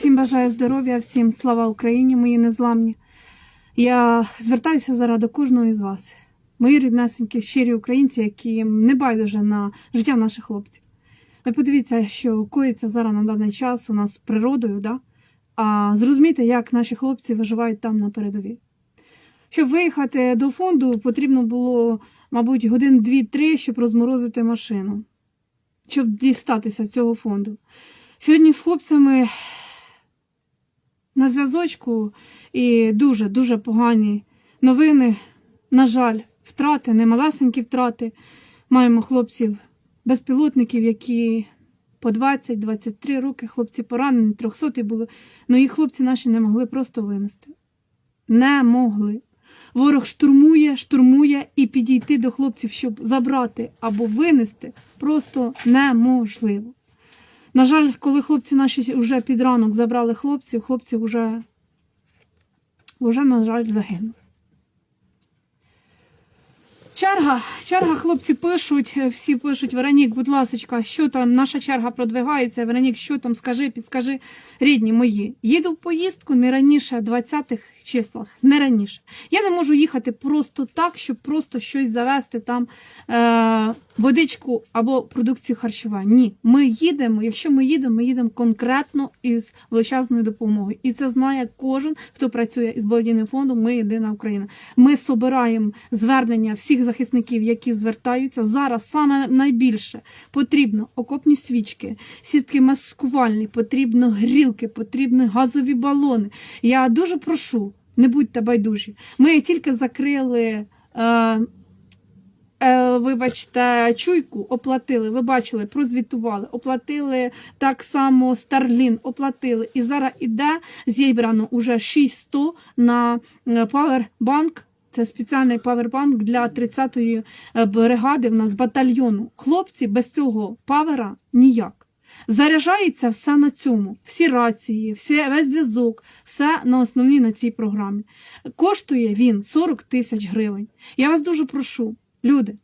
Всім бажаю здоров'я, всім слава Україні, мої незламні. Я звертаюся зараз до кожного із вас, мої ріднесенькі, щирі українці, які не байдуже на життя наших хлопців. Ви подивіться, що коїться зараз на даний час у нас природою, да? а зрозумійте, як наші хлопці виживають там на передовій. Щоб виїхати до фонду, потрібно було, мабуть, годин 2-3, щоб розморозити машину, щоб дістатися цього фонду. Сьогодні з хлопцями на зв'язочку і дуже-дуже погані новини. На жаль, втрати, немалесенькі втрати. Маємо хлопців безпілотників, які по 20-23 роки хлопці поранені, 300 були. Ну їх хлопці наші не могли просто винести. Не могли. Ворог штурмує, штурмує і підійти до хлопців, щоб забрати або винести, просто неможливо. На жаль, коли хлопці наші вже під ранок забрали хлопців, хлопці вже, вже на жаль, загинули. Черга, черга, хлопці пишуть, всі пишуть, Веронік, будь ласка, що там, наша черга продвигається, Веронік, що там, скажи, підскажи, рідні мої. Їду в поїздку не раніше 20-х числах, не раніше. Я не можу їхати просто так, щоб просто щось завести там е, водичку або продукцію харчування. Ні, ми їдемо, якщо ми їдемо, ми їдемо конкретно із величезною допомогою. І це знає кожен, хто працює із благодійним фондом Ми єдина Україна. Ми собираємо звернення всіх захисників, які звертаються. Зараз саме найбільше потрібно окопні свічки, сітки маскувальні, потрібно грілки, потрібні газові балони. Я дуже прошу, не будьте байдужі. Ми тільки закрили. Е, Е, вибачте, чуйку оплатили. Ви бачили, прозвітували, оплатили так само Старлін, оплатили. І зараз іде зібрано уже 600 на е, павербанк. Це спеціальний павербанк для 30-ї е, бригади в нас батальйону. Хлопці без цього павера ніяк. Заряджається все на цьому, всі рації, всі, весь зв'язок, все на основній на цій програмі. Коштує він 40 тисяч гривень. Я вас дуже прошу, люди,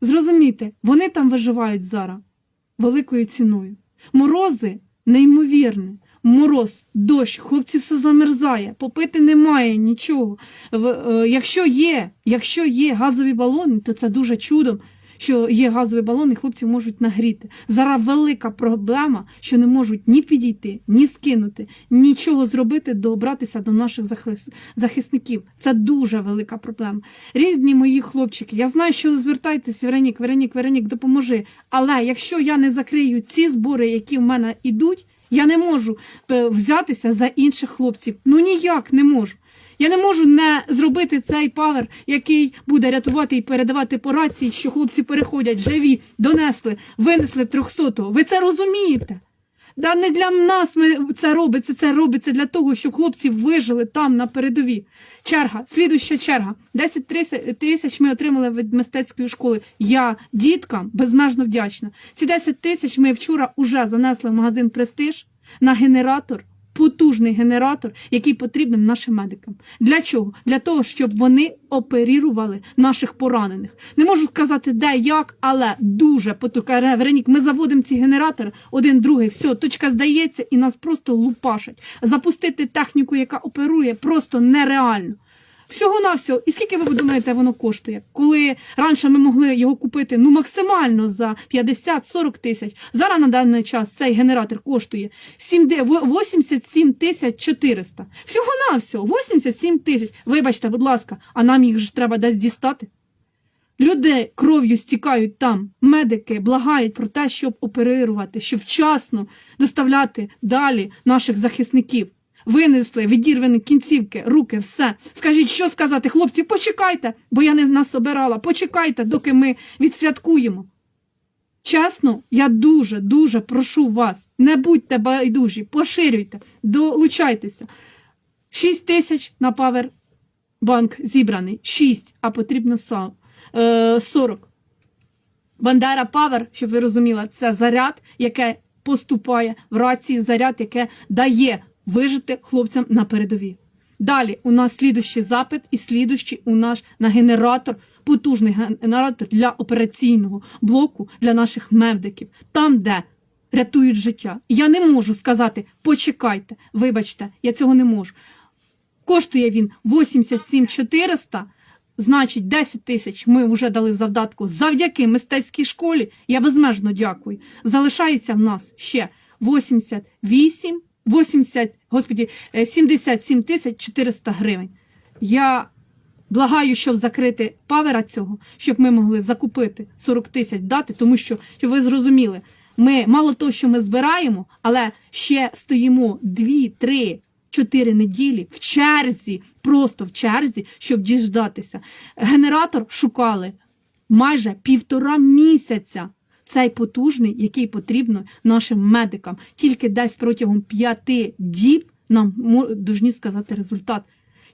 зрозумійте, вони там виживають зараз великою ціною. Морози неймовірні. Мороз, дощ, хлопці все замерзає, попити немає нічого. Е, Якщо є, якщо є газові балони, то це дуже чудом, що є газові балони, хлопці можуть нагріти. Зараз велика проблема, що не можуть ні підійти, ні скинути, нічого зробити, добратися до наших захис- захисників. Це дуже велика проблема. Різні мої хлопчики, я знаю, що ви звертайтеся, Веронік, Веронік, Веронік, допоможи. Але якщо я не закрию ці збори, які в мене йдуть, я не можу е, взятися за інших хлопців. Ну ніяк не можу. Я не можу не зробити цей павер, який буде рятувати і передавати по рації, що хлопці переходять, живі, донесли, винесли 300-го. Ви це розумієте? Да не для нас ми це робиться, це робиться для того, щоб хлопці вижили там на передові. Черга, слідуща черга. 10 тисяч ми отримали від мистецької школи. Я діткам безмежно вдячна. Ці 10 тисяч ми вчора вже занесли в магазин Престиж на генератор. Потужний генератор, який потрібен нашим медикам. Для чого? Для того, щоб вони оперірували наших поранених. Не можу сказати, де, як, але дуже потужний. Веронік, ми заводимо ці генератори, один, другий, все, точка здається, і нас просто лупашать. Запустити техніку, яка оперує, просто нереально. Всього на всього. І скільки ви думаєте, воно коштує? Коли раніше ми могли його купити ну максимально за 50-40 тисяч. Зараз на даний час цей генератор коштує 7 87 тисяч 400. Всього на всього 87 тисяч. Вибачте, будь ласка, а нам їх ж треба десь дістати. Люди кров'ю стікають там, медики благають про те, щоб оперувати, щоб вчасно доставляти далі наших захисників. Винесли відірвані кінцівки, руки, все. Скажіть, що сказати, хлопці, почекайте, бо я не нас обирала. Почекайте, доки ми відсвяткуємо. Чесно, я дуже, дуже прошу вас, не будьте байдужі, поширюйте, долучайтеся. 6 тисяч на павербанк зібраний. 6, а потрібно са- е, 40. Бандера Павер, щоб ви розуміли, це заряд, яке поступає в рації, заряд, яке дає вижити хлопцям на передовій. Далі у нас слідущий запит і слідущий у нас на генератор, потужний генератор для операційного блоку для наших медиків. Там, де рятують життя. Я не можу сказати, почекайте, вибачте, я цього не можу. Коштує він 87 400, значить 10 тисяч ми вже дали завдатку завдяки мистецькій школі. Я безмежно дякую. Залишається в нас ще 88, 80, господі, е, 77 тисяч 400 гривень. Я благаю, щоб закрити павера цього, щоб ми могли закупити 40 тисяч дати, тому що, щоб ви зрозуміли, ми мало того, що ми збираємо, але ще стоїмо 2, 3, 4 неділі в черзі, просто в черзі, щоб діждатися. Генератор шукали майже півтора місяця. Цей потужний, який потрібно нашим медикам. Тільки десь протягом п'яти діб нам должні сказати результат.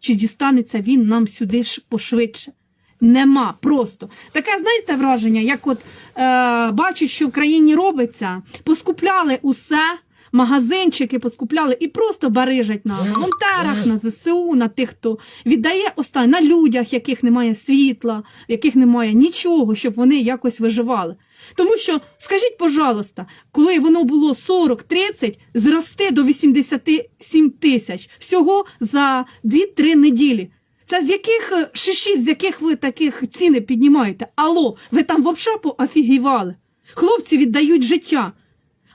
Чи дістанеться він нам сюди пошвидше? Нема просто таке, знаєте, враження, як от е, бачу, що в країні робиться, поскупляли усе, магазинчики поскупляли і просто барижать на волонтерах, на ЗСУ, на тих, хто віддає останнє, на людях, яких немає світла, яких немає нічого, щоб вони якось виживали. Тому що, скажіть, пожалуйста, коли воно було 40-30, зросте до 87 тисяч всього за 2-3 неділі. Це з яких е, шишів, з яких ви таких ціни піднімаєте? Алло, ви там взагалі поофігівали? Хлопці віддають життя.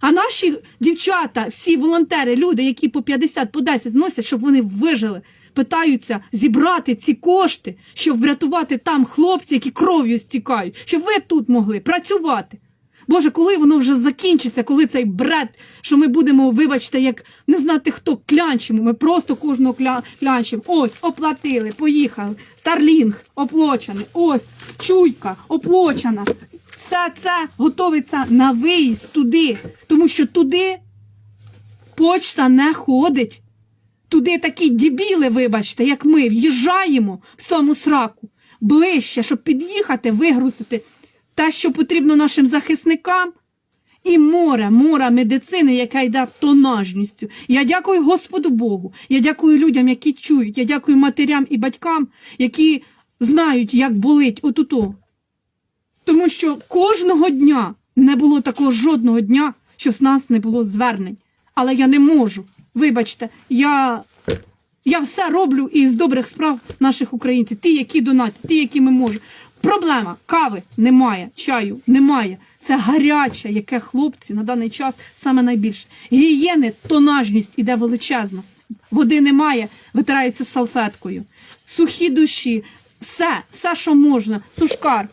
А наші дівчата, всі волонтери, люди, які по 50, по 10 зносять, щоб вони вижили, питаються зібрати ці кошти, щоб врятувати там хлопців, які кров'ю стікають, щоб ви тут могли працювати. Боже, коли воно вже закінчиться, коли цей бред, що ми будемо, вибачте, як не знати хто клянчимо, ми просто кожного кля... клянчимо. Ось, оплатили, поїхали. Старлінг оплачений, ось, чуйка оплачена. Все це готовиться на виїзд туди, тому що туди почта не ходить. Туди такі дібіли, вибачте, як ми, в'їжджаємо в саму сраку ближче, щоб під'їхати, вигрузити те, що потрібно нашим захисникам. І море, море медицини, яка йде тонажністю. Я дякую Господу Богу. Я дякую людям, які чують. Я дякую матерям і батькам, які знають, як болить отуто. Тому що кожного дня не було такого жодного дня, що з нас не було звернень. Але я не можу. Вибачте, я, я все роблю із добрих справ наших українців, ті, які донатять, ті, які ми можемо. Проблема кави немає, чаю немає. Це гаряче, яке хлопці на даний час саме найбільше. Гігієни, тонажність іде величезна. Води немає, витирається салфеткою. Сухі душі, все, все, що можна. Сушкар.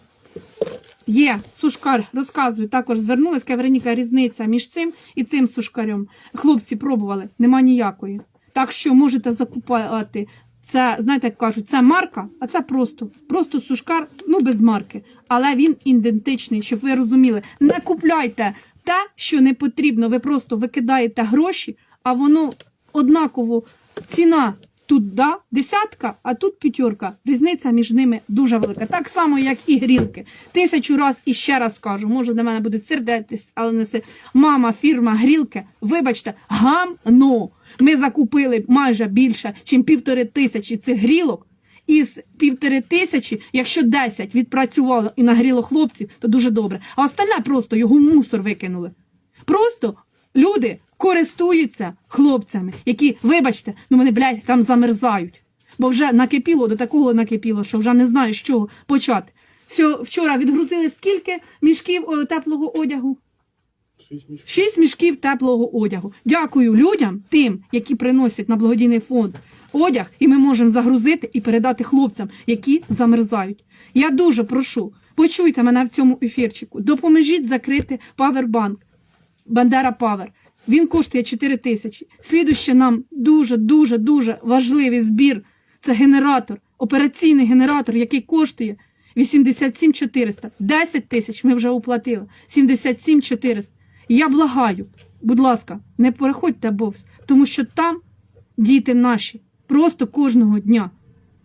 Є сушкар, розказую, також звернулася, яка Вероніка різниця між цим і цим сушкарем. Хлопці пробували, нема ніякої. Так що можете закупати. Це, знаєте, як кажуть, це марка, а це просто, просто сушкар, ну без марки. Але він ідентичний, щоб ви розуміли. Не купляйте те, що не потрібно. Ви просто викидаєте гроші, а воно однаково ціна тут да, десятка, а тут п'ятерка. Різниця між ними дуже велика. Так само, як і грілки. Тисячу раз і ще раз кажу, може на мене будуть сердитись, але не се. Мама, фірма грілки, вибачте, гамно. Ми закупили майже більше, ніж півтори тисячі цих грілок. Із півтори тисячі, якщо 10 відпрацювало і нагріло хлопців, то дуже добре. А остальне просто його мусор викинули. Просто люди користуються хлопцями, які, вибачте, ну вони, блядь, там замерзають. Бо вже накипіло, до такого накипіло, що вже не знаю, з чого почати. Вчора відгрузили скільки мішків о, теплого одягу? Шість мішків теплого одягу. Дякую людям, тим, які приносять на благодійний фонд одяг, і ми можемо загрузити і передати хлопцям, які замерзають. Я дуже прошу, почуйте мене в цьому ефірчику. Допоможіть закрити павербанк. Бандера Павер. Він коштує 4 тисячі. Слідуще нам дуже, дуже, дуже важливий збір. Це генератор, операційний генератор, який коштує 87 400. 10 тисяч ми вже оплатили. 77 400. Я благаю, будь ласка, не переходьте бовс, тому що там діти наші просто кожного дня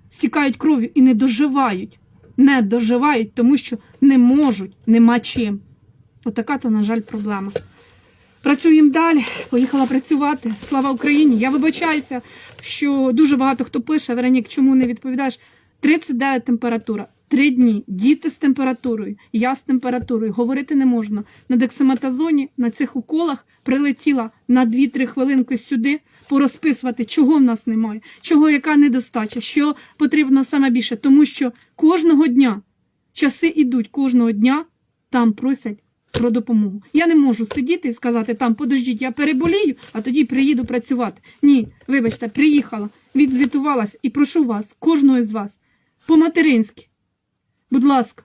стікають кров'ю і не доживають. Не доживають, тому що не можуть, нема чим. Отака то, на жаль, проблема. Працюємо далі, поїхала працювати. Слава Україні! Я вибачаюся, що дуже багато хто пише, Веронік, чому не відповідаєш? 39 температура. Три дні діти з температурою, я з температурою, говорити не можна. На дексаметазоні на цих уколах прилетіла на 2-3 хвилинки сюди порозписувати, чого в нас немає, чого яка недостача, що потрібно саме більше. Тому що кожного дня часи йдуть, кожного дня там просять про допомогу. Я не можу сидіти і сказати там, подождіть, я переболію, а тоді приїду працювати. Ні, вибачте, приїхала, відзвітувалась і прошу вас, кожного з вас, по-материнськи. Будь ласка,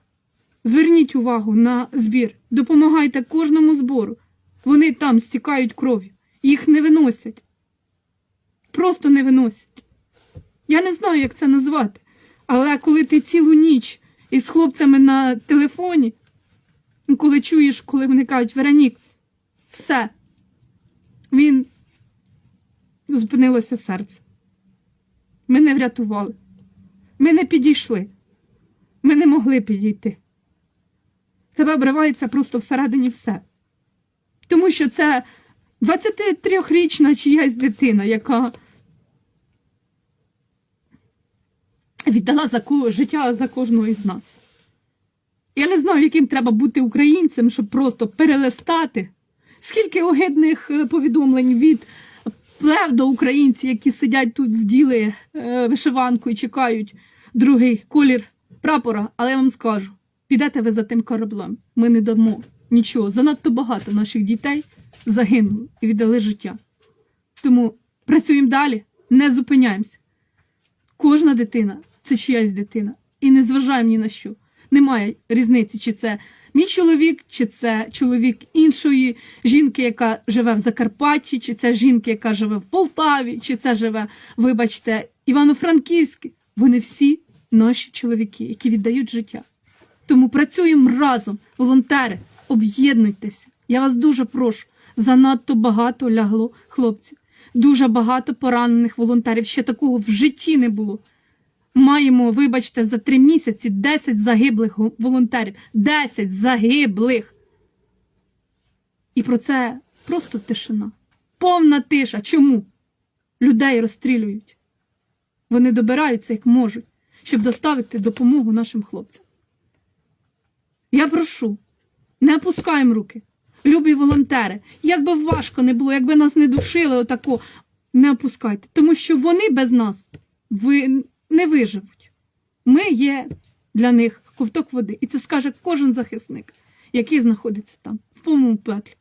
зверніть увагу на збір, допомагайте кожному збору. Вони там стікають кров'ю, їх не виносять. Просто не виносять. Я не знаю, як це назвати. Але коли ти цілу ніч із хлопцями на телефоні, коли чуєш, коли вони кажуть, Веронік, все, він зупинилося серце. Ми не врятували. Ми не підійшли. Ми не могли підійти. Тебе обривається просто всередині все. Тому що це 23-річна чиясь дитина, яка віддала за життя за кожного із нас. Я не знаю, яким треба бути українцем, щоб просто перелистати. Скільки огидних е, повідомлень від псевдоукраїнців, які сидять тут вділи е, вишиванку і чекають другий колір прапора. Але я вам скажу: підете ви за тим кораблем. Ми не дамо нічого. Занадто багато наших дітей загинули і віддали життя. Тому працюємо далі, не зупиняємося. Кожна дитина це чиясь дитина. І не зважаємо ні на що. Немає різниці, чи це мій чоловік, чи це чоловік іншої жінки, яка живе в Закарпатті, чи це жінка, яка живе в Полтаві, чи це живе, вибачте, Івано-Франківське. Вони всі наші чоловіки, які віддають життя. Тому працюємо разом, волонтери, об'єднуйтеся. Я вас дуже прошу. Занадто багато лягло хлопців. Дуже багато поранених волонтерів. Ще такого в житті не було. Маємо, вибачте, за три місяці 10 загиблих волонтерів. 10 загиблих. І про це просто тишина. Повна тиша. Чому? Людей розстрілюють. Вони добираються як можуть, щоб доставити допомогу нашим хлопцям. Я прошу, не опускаємо руки. Любі волонтери, як би важко не було, якби нас не душили отако, не опускайте. Тому що вони без нас ви не виживуть. Ми є для них ковток води. І це скаже кожен захисник, який знаходиться там, в повному пеклі.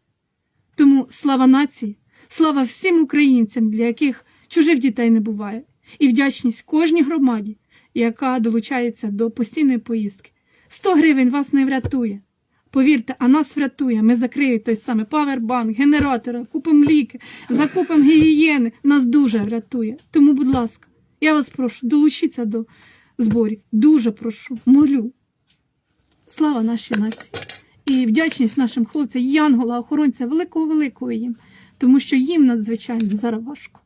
Тому слава нації, слава всім українцям, для яких чужих дітей не буває, і вдячність кожній громаді, яка долучається до постійної поїздки. 100 гривень вас не врятує. Повірте, а нас врятує. Ми закриємо той самий павербанк, генератори, купимо ліки, закупимо гігієни. Нас дуже врятує. Тому, будь ласка, я вас прошу, долучіться до зборів. Дуже прошу, молю. Слава нашій нації. І вдячність нашим хлопцям, Янгола, охоронця, великого великого їм, тому що їм надзвичайно зараз важко.